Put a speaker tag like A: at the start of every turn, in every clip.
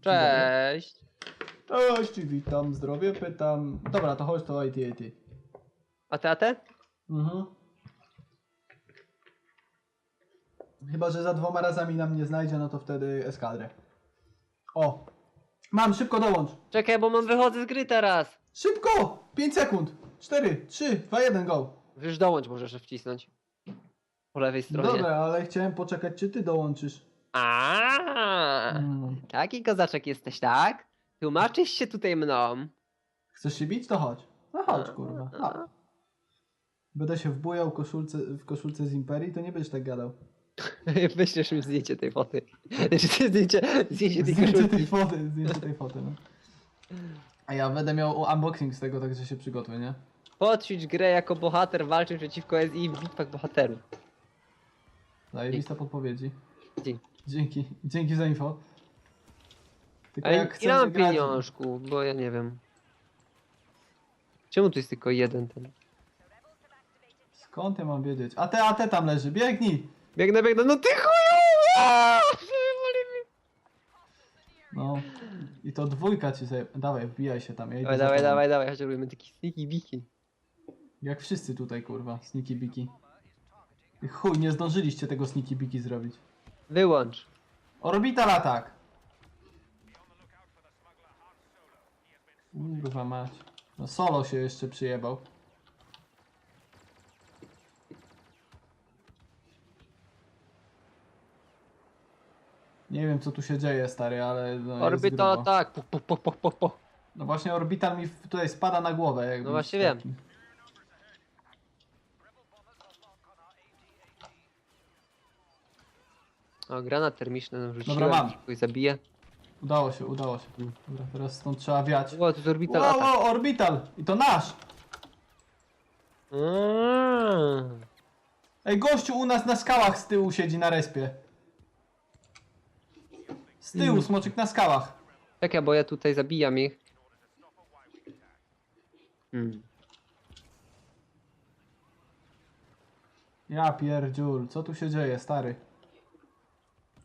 A: Cześć.
B: Cześć, witam, zdrowie, pytam. Dobra, to chodź to AT-AT.
A: A ty, a ty?
B: Mhm. Chyba, że za dwoma razami nam nie znajdzie, no to wtedy eskadrę. O! Mam, szybko dołącz!
A: Czekaj, bo mam wychodzę z gry teraz.
B: Szybko! 5 sekund! 4, 3, 2, 1, go!
A: Już dołącz możesz jeszcze wcisnąć. Po lewej stronie.
B: Dobra, ale chciałem poczekać, czy ty dołączysz.
A: A,
B: Mm.
A: Taki kozaczek jesteś, tak? Tłumaczysz się tutaj mną.
B: Chcesz się bić? To chodź. No chodź, kurwa. Chodź. Będę się wbujał w koszulce, w koszulce z Imperii, to nie będziesz tak gadał.
A: Wyślesz mi zdjęcie tej foty. Zdjęcie, zdjęcie tej
B: Zdjęcie tej foty, zdjęcie tej foty, no. A ja będę miał unboxing z tego, także się przygotuj, nie?
A: Podćwicz grę jako bohater walczy przeciwko SI w bitwach bohaterów.
B: Zajebista podpowiedzi.
A: Dzięki.
B: Dzięki, dzięki za info. Tylko
A: Ale
B: jak
A: nie
B: chcesz
A: mam
B: grać...
A: pieniążku, bo ja nie wiem. Czemu tu jest tylko jeden ten?
B: Skąd ja mam wiedzieć? A te, a te tam leży, biegnij!
A: Biegnę, biegnę, no ty chuju! Aaa!
B: No. I to dwójka ci zaje... Dawaj, wbijaj się tam. Ja idę
A: Dawaj,
B: za
A: dawaj,
B: tobą.
A: dawaj, dawaj, chodź robimy taki sneaky biki.
B: Jak wszyscy tutaj, kurwa, sniki biki. Chuj, nie zdążyliście tego sniki biki zrobić.
A: Wyłącz.
B: Orbital atak! Kurwa mać. No solo się jeszcze przyjebał. Nie wiem co tu się dzieje stary, ale no jest
A: Orbital
B: grubo.
A: atak. Puch, puch, puch, puch, puch, puch.
B: No właśnie orbital mi tutaj spada na głowę. jakby
A: No właśnie wiem. O, granat termiczny nam rzuciłem.
B: Dobra, mam.
A: Kogoś zabiję.
B: Udało się, udało się.
A: Mm.
B: Dobra, teraz stąd trzeba wiać.
A: O, to jest orbital
B: Wow,
A: atak.
B: wow, orbital! I to nasz!
A: Aaa.
B: Ej, gościu u nas na skałach z tyłu siedzi na respie. Z tyłu,
A: Mm.
B: smoczyk na skałach.
A: Czekaj, bo ja tutaj zabijam ich. Hmm.
B: Ja pierdziul, co tu się dzieje, stary?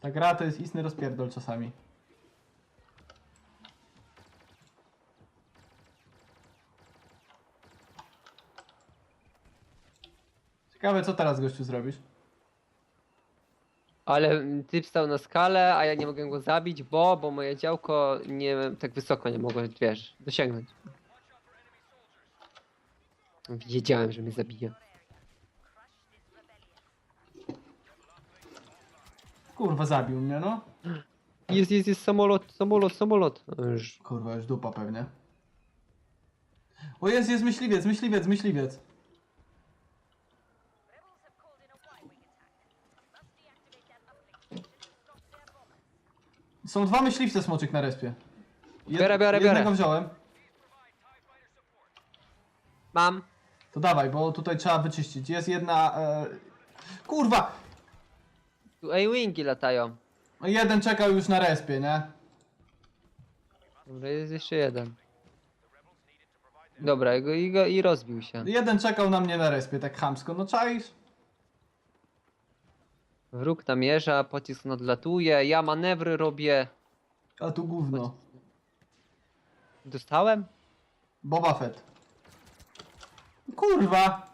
B: Ta gra to jest istny rozpierdol czasami. Ciekawe, co teraz gościu zrobisz?
A: Ale typ stał na skalę, a ja nie mogę go zabić, bo, bo moje działko nie tak wysoko nie mogło, wiesz, dosięgnąć. Wiedziałem, że mnie zabije.
B: Kurwa, zabił mnie, no.
A: Jest, jest, jest samolot, samolot, samolot. Już.
B: Kurwa, już dupa pewnie. O jest, jest myśliwiec, myśliwiec, myśliwiec. Są dwa myśliwce smoczyk na respie. Jed-
A: Biorę, biorę,
B: Jednego
A: biorę.
B: wziąłem.
A: Mam.
B: To dawaj, bo tutaj trzeba wyczyścić. Jest jedna... E... Kurwa!
A: Tu A-Wingi latają.
B: No Jeden czekał już na respie, nie?
A: Dobra, jest jeszcze jeden. Dobra, i, go, i, go, i rozbił się.
B: Jeden czekał na mnie na respie, tak chamsko. No czaisz?
A: Wróg namierza, pocisk nadlatuje, ja manewry robię.
B: A tu gówno.
A: Dostałem?
B: Boba Fett. Kurwa!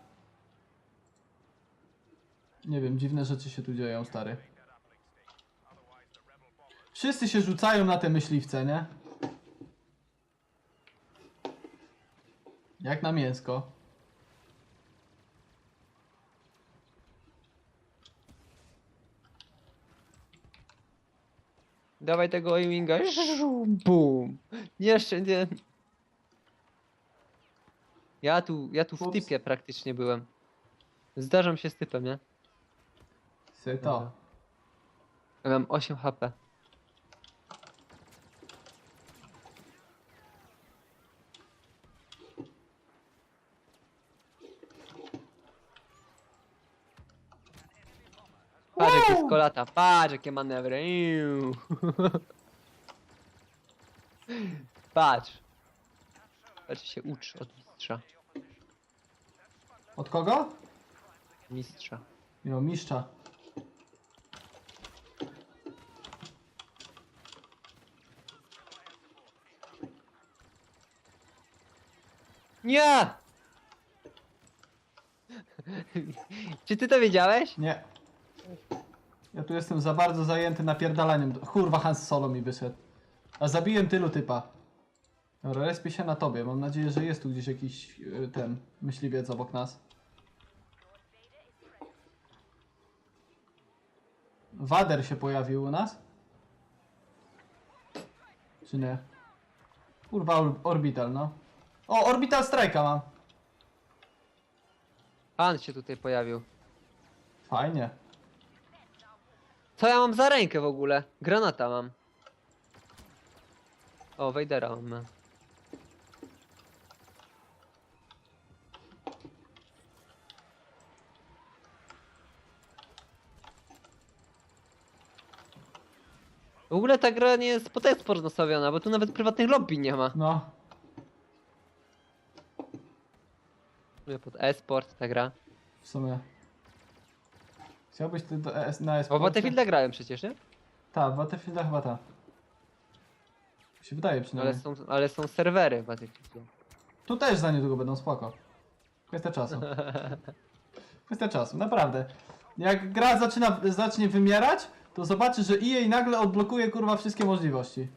B: Nie wiem, dziwne rzeczy się tu dzieją, stary. Wszyscy się rzucają na te myśliwce, nie? Jak na mięsko.
A: Dawaj tego A-Winga. Bum. Jeszcze nie. Ja tu, ja tu w
B: Ups.
A: typie praktycznie byłem. Zdarzam się z typem, nie?
B: Se to.
A: Ja mam 8 HP. Patrz jakie skolata, patrz jakie manewry. Iu. Patrz. Patrz się ucz od mistrza.
B: Od kogo?
A: Mistrza.
B: Jo, mistrza.
A: Nie! Czy ty to wiedziałeś?
B: Nie. Ja tu jestem za bardzo zajęty napierdalaniem. Kurwa, Hans Solo mi wyszedł. A zabiłem tylu typa. Dobra, respię się na tobie. Mam nadzieję, że jest tu gdzieś jakiś y, ten myśliwiec obok nas. Wader się pojawił u nas? Czy nie? Kurwa, or- Orbital, no. O, Orbital Strike'a mam.
A: Pan się tutaj pojawił.
B: Fajnie.
A: Co ja mam za rękę w ogóle? Granata mam. O, Wejdera mam. W ogóle ta gra nie jest pod eksport nastawiona, bo tu nawet prywatnych lobby nie ma.
B: No.
A: Mówię, Pod esport ta gra.
B: W sumie. Chciałbyś ty do ES, na
A: Bo w Battlefielda grałem przecież, nie?
B: Tak, w Battlefielda chyba ta. Mi się wydaje
A: Ale
B: przynajmniej.
A: są, ale są serwery w Battlefieldzie.
B: Tu też za niedługo będą spoko. Kwestia czasu. Kwestia czasu, naprawdę. Jak gra zaczyna, zacznie wymierać, to zobaczysz, że EA nagle odblokuje kurwa wszystkie możliwości.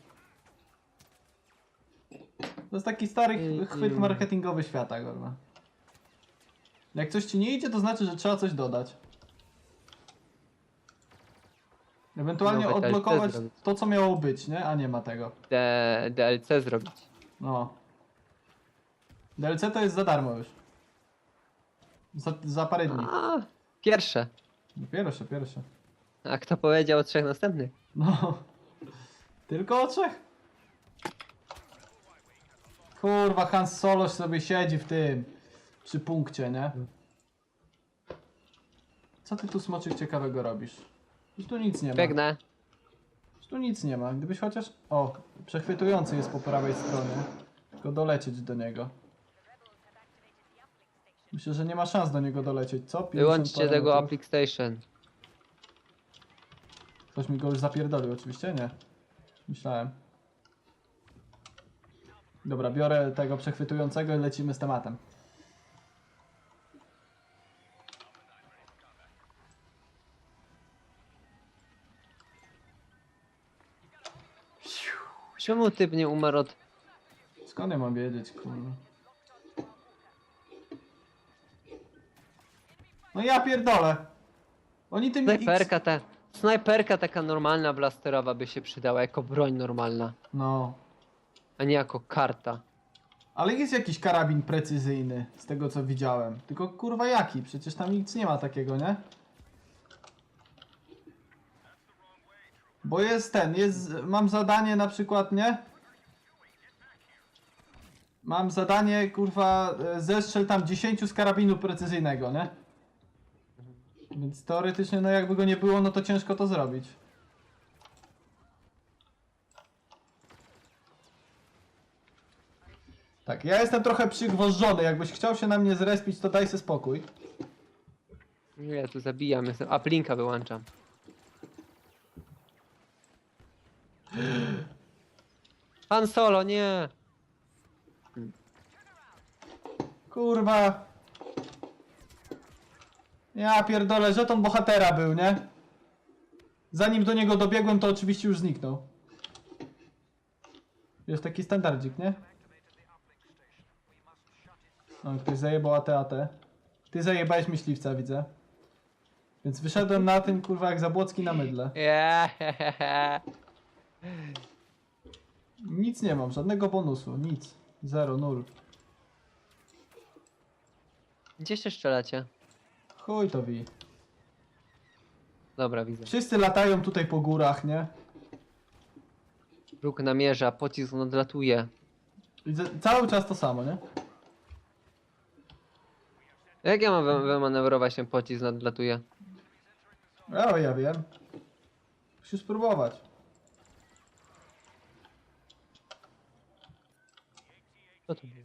B: To jest taki stary ch- chwyt marketingowy świata, kurwa. Jak coś ci nie idzie, to znaczy, że trzeba coś dodać. Ewentualnie
A: DLC
B: odblokować
A: zrobić.
B: to, co miało być, nie? A nie ma tego.
A: D DLC zrobić.
B: No. DLC to jest za darmo już. Za, za parę dni.
A: A, pierwsze.
B: Pierwsze, pierwsze.
A: A kto powiedział o trzech następnych?
B: No. Tylko o trzech? Kurwa, Hans Solo sobie siedzi w tym. Przy punkcie, nie? Co ty tu smoczyk ciekawego robisz? Już tu nic nie ma.
A: Biegnę.
B: Już tu nic nie ma. Gdybyś chociaż... O, przechwytujący jest po prawej stronie. Tylko dolecieć do niego. Myślę, że nie ma szans do niego dolecieć, co? 50
A: Wyłączcie tego. Applic Station.
B: Ktoś mi go już zapierdolił, oczywiście? Nie. Myślałem. Dobra, biorę tego przechwytującego i lecimy z tematem.
A: Czemu typ nie umarł od...
B: Skąd ja mam wiedzieć, kurwa? No ja pierdolę! Oni tym
A: Snajperka ta... Snajperka taka normalna blasterowa by się przydała jako broń normalna,
B: No.
A: a nie jako karta.
B: Ale jest jakiś karabin precyzyjny, z tego co widziałem. Tylko kurwa jaki? Przecież tam nic nie ma takiego, nie? Bo jest ten, jest, mam zadanie na przykład, nie? Mam zadanie, kurwa, e, zestrzel tam 10 z karabinu precyzyjnego, nie? Więc teoretycznie, no jakby go nie było, no to ciężko to zrobić. Tak, ja jestem trochę przygwożdżony, jakbyś chciał się na mnie zrespić, to daj sobie spokój.
A: Nie, ja tu zabijam, jestem... Aplinka wyłączam. Pan Solo, nie!
B: Kurwa. Ja pierdolę, żeton bohatera był, nie? Zanim do niego dobiegłem, to oczywiście już zniknął. Jest taki standardzik, nie? O, ktoś zajebał AT, AT. Ty zajebałeś myśliwca, widzę. Więc wyszedłem na tym, kurwa, jak Zabłocki na mydle.
A: Yeah.
B: Nic nie mam, żadnego bonusu, nic. Zero, nul.
A: Gdzie się strzelacie?
B: Chuj to wi.
A: Dobra, widzę.
B: Wszyscy latają tutaj po górach, nie?
A: Róg namierza, pocisk nadlatuje.
B: Widzę, cały czas to samo, nie?
A: Jak ja mam wy- wymanewrować ten pocisk nadlatuje?
B: O, ja wiem. Musisz spróbować.
A: Co to było?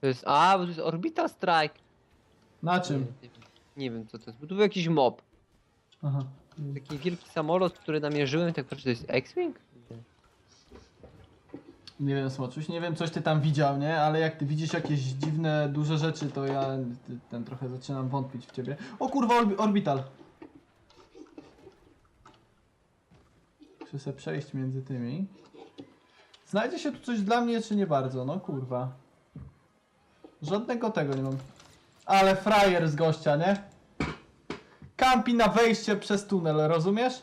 A: To jest... A, bo to jest Orbital Strike.
B: Na czym?
A: Nie, wiem- co to jest, bo tu był jakiś mob.
B: Aha.
A: Taki wielki samolot, który namierzyłem, tak patrzę, to jest X-Wing? Nie.
B: Wiem, Smoczuś, nie wiem, coś ty tam widział, nie? Ale jak ty widzisz jakieś dziwne, duże rzeczy, to ja ten trochę zaczynam wątpić w ciebie. O kurwa, orbi orbital! Muszę sobie przejść między tymi. Znajdzie się tu coś dla mnie, czy nie bardzo? No kurwa. Żadnego tego nie mam. Ale frajer z gościa, nie? Kampi na wejście przez tunel, rozumiesz?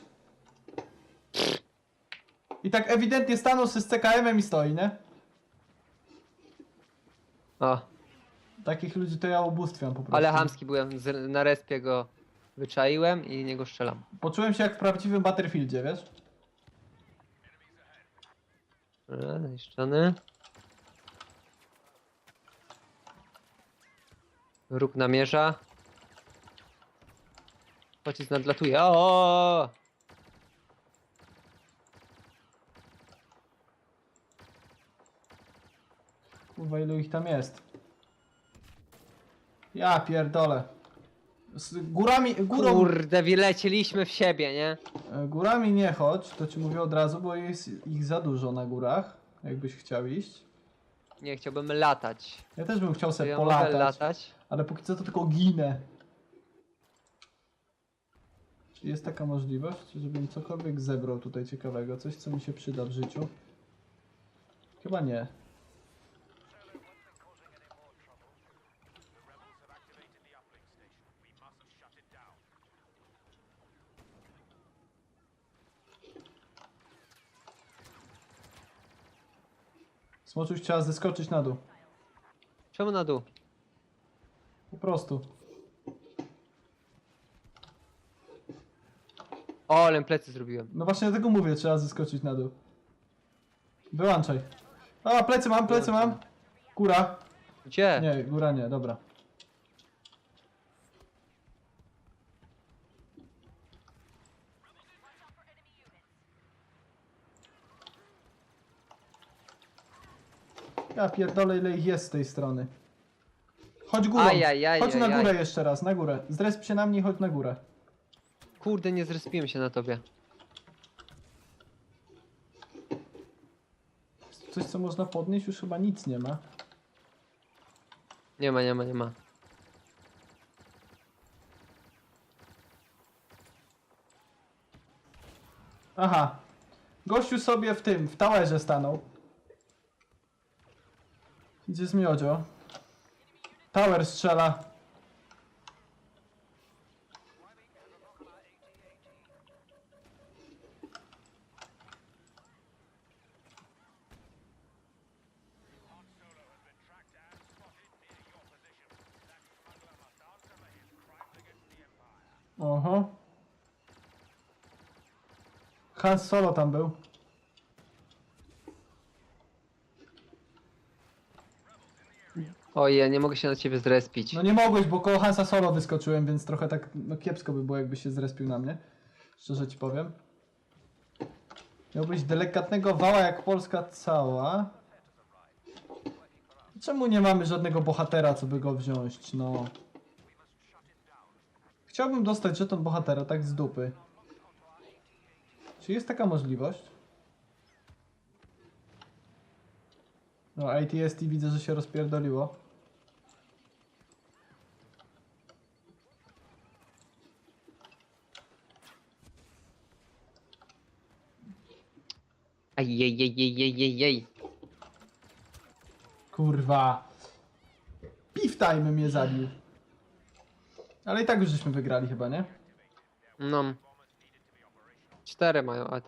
B: I tak ewidentnie stanął się z CKM-em i stoi, nie?
A: O,
B: Takich ludzi to ja ubóstwiam po prostu.
A: ale hamski byłem, z, na respie go wyczaiłem i niego strzelam.
B: Poczułem się jak w prawdziwym Battlefieldzie, wiesz?
A: Dobra, Zniszczony. Róg namierza. Pocisk nadlatuje. O!
B: Kurwa, ilu ich tam jest? Ja pierdolę. Z górami, górą,
A: Kurde, wylecieliśmy w siebie, nie?
B: e, górami nie chodź, to ci mówię od razu, bo jest ich za dużo na górach, jakbyś chciał iść.
A: Nie chciałbym latać.
B: Ja też bym chciał
A: To
B: sobie
A: ja mogę
B: polatać,
A: latać.
B: ale póki co to tylko ginę. Czy jest taka możliwość, żebym cokolwiek zebrał tutaj ciekawego? Coś, co mi się przyda w życiu? Chyba nie. Smoczuś trzeba zeskoczyć na dół.
A: Czemu na dół?
B: Po prostu.
A: O, ale plecy zrobiłem.
B: No właśnie dlatego mówię, trzeba zeskoczyć na dół. Wyłączaj. A, plecy mam, plecy mam. Góra.
A: Gdzie?
B: Nie, góra nie, dobra. Ja pierdolę ile ich jest z tej strony. Chodź górą.
A: Ajajaj,
B: chodź na
A: ajaj.
B: górę jeszcze raz, na górę. Zdresp się na mnie i chodź na górę.
A: Kurde, nie zrespiłem się na tobie.
B: Coś co można podnieść? Już chyba nic nie ma.
A: Nie ma, nie ma, nie ma.
B: Aha. Gościu sobie w tym, w towerze stanął. Gdzie jest miodzio? Tower strzela. Oho. Hans Solo tam był.
A: Oj, ja nie mogę się na ciebie zrespić.
B: No nie mogłeś, bo koło Hansa Solo wyskoczyłem, więc trochę tak no kiepsko by było, jakby się zrespił na mnie. Szczerze ci powiem. Miałbyś delikatnego wała jak Polska cała. Czemu nie mamy żadnego bohatera, co by go wziąć? No. Chciałbym dostać żeton bohatera, tak z dupy. Czy jest taka możliwość? No, ATST widzę, że się rozpierdoliło.
A: Ajejejejejejej.
B: Kurwa. Beef time mnie zabił. Ale i tak już żeśmy wygrali chyba, nie?
A: No. Cztery mają AT.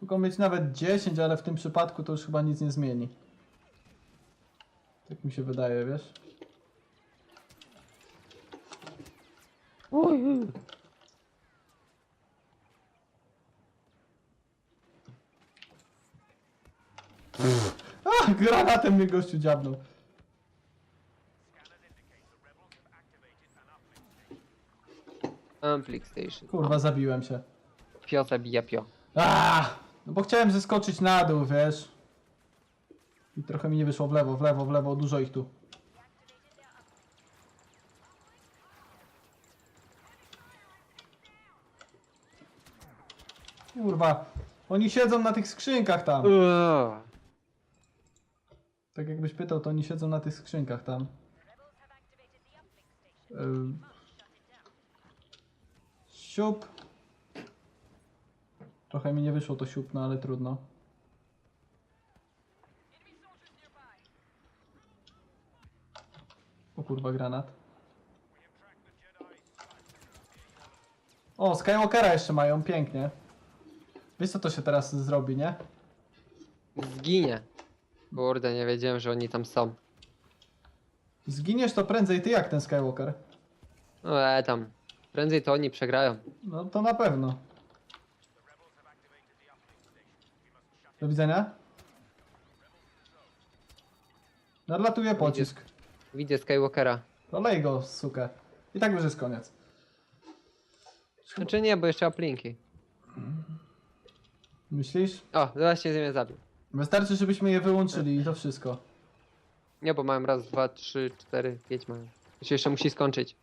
B: Mogą mieć nawet 10, ale w tym przypadku to już chyba nic nie zmieni. Tak mi się wydaje, wiesz? A, granatem mnie gościu dziabnął.
A: Amplik Station.
B: Kurwa, zabiłem się.
A: Pio zabija pio.
B: A, no bo chciałem zeskoczyć na dół, wiesz? I trochę mi nie wyszło w lewo, w lewo, w lewo, dużo ich tu. Kurwa, Oni siedzą na tych skrzynkach tam.
A: Uuu.
B: Tak jakbyś pytał, to oni siedzą na tych skrzynkach tam. Ym. Siup. Trochę mi nie wyszło to siup, no ale trudno. O kurwa, granat. O, Skywalkera jeszcze mają, pięknie. Wiesz co to się teraz zrobi, nie?
A: Zginie. Kurde, nie wiedziałem, że oni tam są.
B: Zginiesz to prędzej ty jak ten Skywalker.
A: No e, tam. Prędzej to oni przegrają.
B: No to na pewno. Do widzenia. Nadlatuje pocisk.
A: Widzę Skywalkera.
B: To lej go, sukę. I tak już jest koniec.
A: Znaczy nie, bo jeszcze aplinki.
B: Myślisz?
A: O, zaraz się mnie zabił.
B: Wystarczy, żebyśmy je wyłączyli i to wszystko.
A: Nie, bo mają raz, dwa, trzy, cztery, pięć mają. To się jeszcze musi skończyć.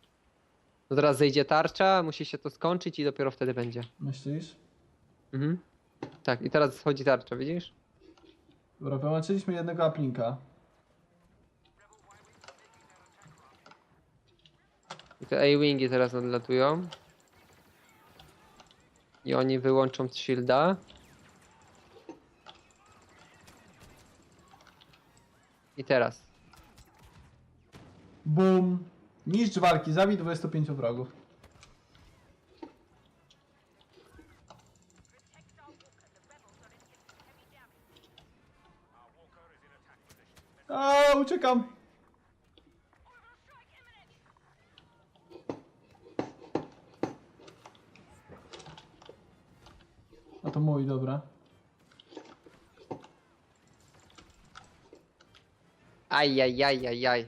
A: No zaraz zejdzie tarcza, musi się to skończyć i dopiero wtedy będzie.
B: Myślisz?
A: Mhm. Tak, i teraz schodzi tarcza, widzisz?
B: Dobra, wyłączyliśmy jednego aplinka.
A: I te A-Wingi teraz nadlatują. I oni wyłączą shielda. I teraz.
B: Bum. Niszcz walki, zabij 25 wrogów. A, uciekam. A to mój, dobra.
A: Aj, aj, aj, aj, aj.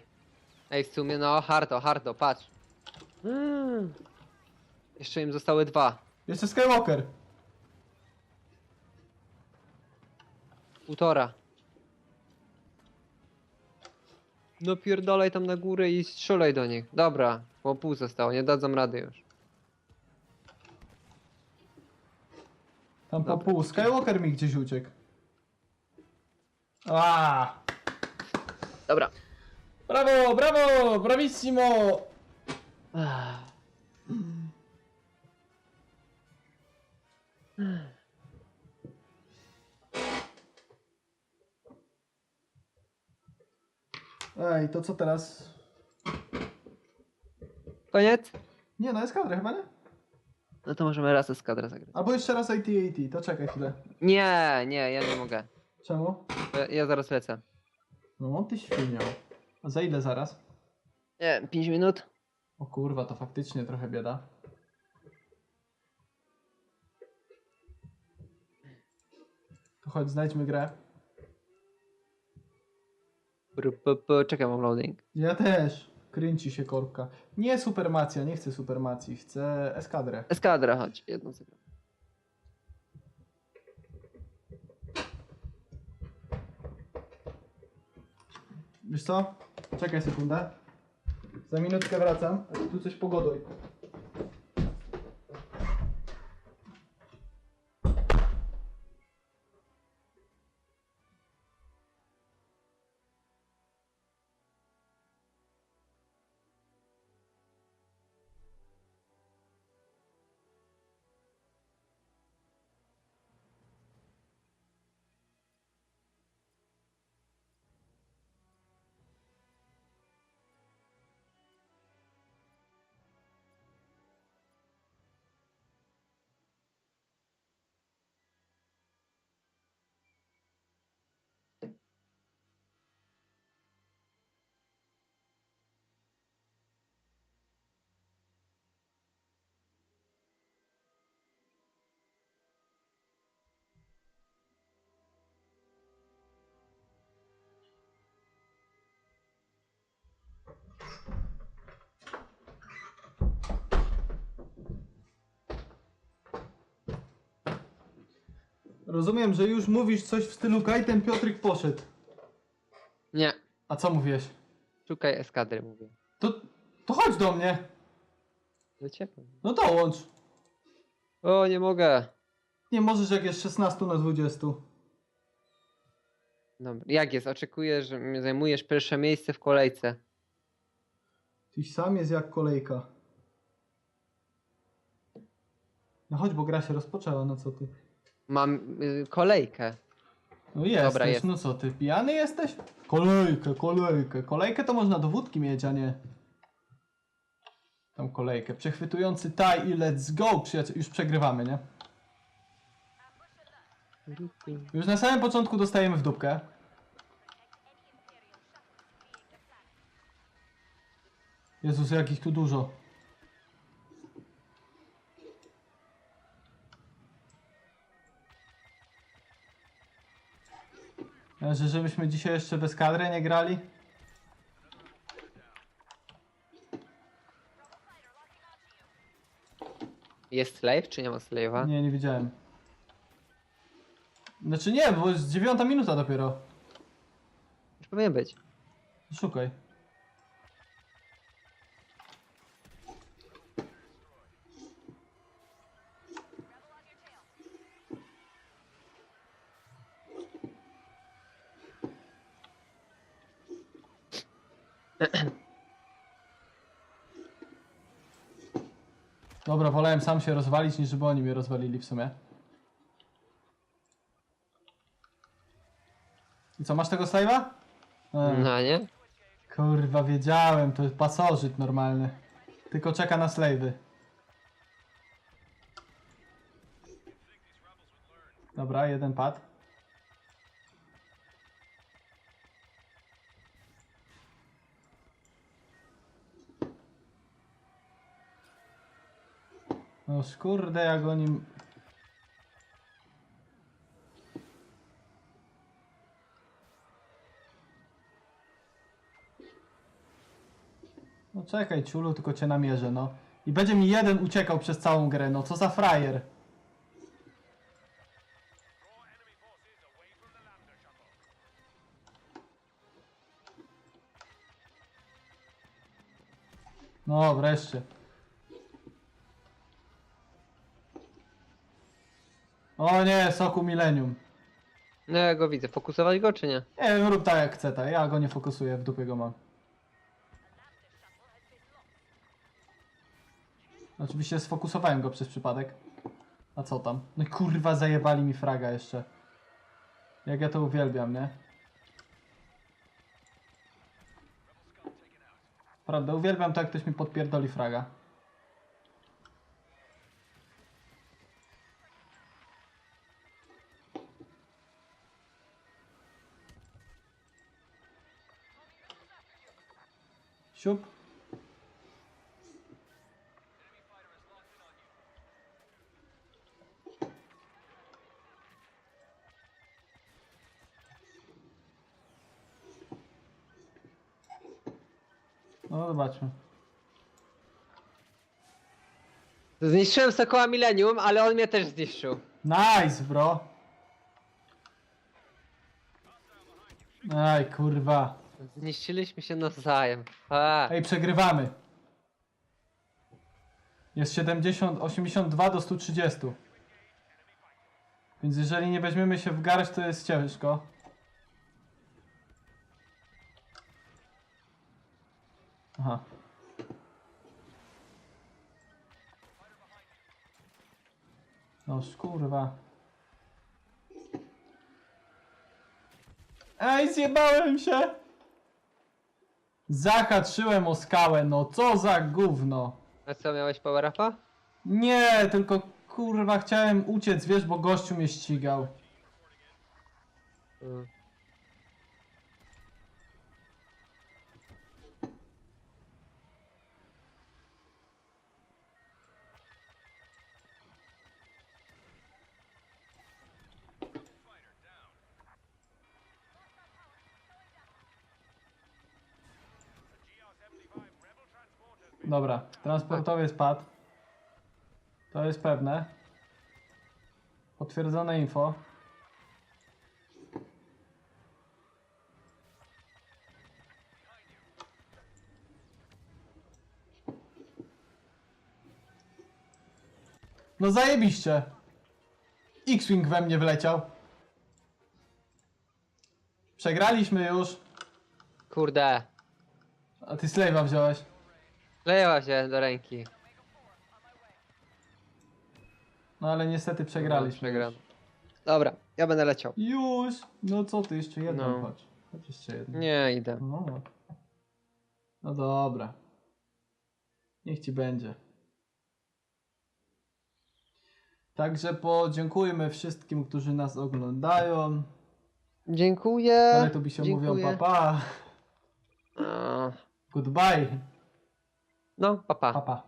A: Ej, w sumie no, hardo, hardo, patrz. Mm. Jeszcze im zostały dwa.
B: Jeszcze Skywalker.
A: Półtora. No pierdolaj tam na górę i strzelaj do nich. Dobra, bo pół zostało, nie dadzą rady już.
B: Tam po
A: Dobra.
B: pół. Skywalker mi gdzieś uciekł. A!
A: Dobra.
B: Brawo, brawo, bravissimo! Ej, to co teraz?
A: Koniec?
B: Nie, no jest kadra chyba, nie?
A: No to możemy raz eskadrę zagrać.
B: Albo jeszcze raz AT-AT, to czekaj chwilę.
A: Nie, nie, ja nie mogę.
B: Czemu?
A: Ja, ja zaraz lecę.
B: No, ty świniał. A za ile zaraz?
A: Nie, 5 minut?
B: O kurwa, to faktycznie trochę bieda. To chodź, znajdźmy grę.
A: Br, b, b, czekaj, mam loading.
B: Ja też. Kręci się korbka. Nie supermacja, nie chcę supermacji, chcę eskadrę.
A: Eskadra, chodź, jedną zagram.
B: Wiesz co? Czekaj sekundę. Za minutkę wracam, tu coś pogoduj. Rozumiem, że już mówisz coś w stylu Kaj, ten Piotryk poszedł.
A: Nie,
B: A co mówiłeś?
A: szukaj eskadry, mówię.
B: To, to chodź do mnie.
A: Do ciebie.
B: No dołącz.
A: O, nie mogę.
B: Nie możesz jak jest 16 na 20.
A: Dobra. Jak jest? Oczekuję, że zajmujesz pierwsze miejsce w kolejce.
B: Tyś sam jest jak kolejka. No chodź, bo gra się rozpoczęła, no co ty?
A: Mam y, kolejkę.
B: No jesteś,
A: Dobra, jest.
B: no co ty, pijany jesteś? Kolejkę, kolejkę. Kolejkę to można do wódki mieć, a nie... Tam kolejkę. Przechwytujący taj i let's go, przyjaciel. Już przegrywamy, nie? Już na samym początku dostajemy w dupkę. Jezus, jakich tu dużo. Że żebyśmy dzisiaj jeszcze bez kadry nie grali?
A: Jest slave, czy nie ma slave'a?
B: Nie, nie widziałem. Znaczy nie, bo jest dziewiąta minuta dopiero.
A: Już powinien być.
B: Szukaj. Dobra, wolałem sam się rozwalić, niż żeby oni mnie rozwalili w sumie. I co, masz tego slave'a? E.
A: No nie?
B: Kurwa, wiedziałem, to jest pasożyt normalny. Tylko czeka na slejwy. Dobra, jeden pad. No kurde, jak oni... No czekaj, ciulu, tylko cię namierzę, no. I będzie mi jeden uciekał przez całą grę, no co za frajer. No, wreszcie. O nie, soku milenium.
A: No ja go widzę. Fokusować go, czy nie?
B: Nie wiem, rób tak jak chce, tak. Ja go nie fokusuję, w dupie go mam. Oczywiście sfokusowałem go przez przypadek. A co tam? No i kurwa zajebali mi fraga jeszcze. Jak ja to uwielbiam, nie? Prawda, uwielbiam to jak ktoś mi podpierdoli fraga. Siup. No zobaczmy.
A: Zniszczyłem Sokoła Millennium, ale on mnie też zniszczył.
B: Nice, bro. Aj, kurwa.
A: Zniszczyliśmy się nawzajem. A,
B: Ej, przegrywamy. Jest 70, 82 do 130. Więc jeżeli nie weźmiemy się w garść, to jest ciężko. Aha. No kurwa. Ej, zjebałem się! Zahaczyłem o skałę, no co za gówno.
A: a co, miałeś power upa?
B: Nie, tylko kurwa chciałem uciec, wiesz, bo gościu mnie ścigał.
A: Mm.
B: Dobra, transportowy spadł. To jest pewne. Potwierdzone info. No zajebiście. X-Wing we mnie wleciał. Przegraliśmy już.
A: Kurde.
B: A ty Slave'a wziąłeś.
A: Leła się do ręki.
B: No ale niestety przegraliśmy.
A: Przegram. Dobra, ja będę leciał.
B: Już! No co ty, jeszcze jedną
A: No.
B: chodź. Chodź jeszcze jedną.
A: Nie, idę.
B: No. no dobra. Niech ci będzie. Także podziękujmy wszystkim, którzy nas oglądają.
A: Dziękuję.
B: Ale to by się mówią
A: dziękuję.
B: papa.
A: A,
B: Goodbye.
A: No, papa.
B: Papa.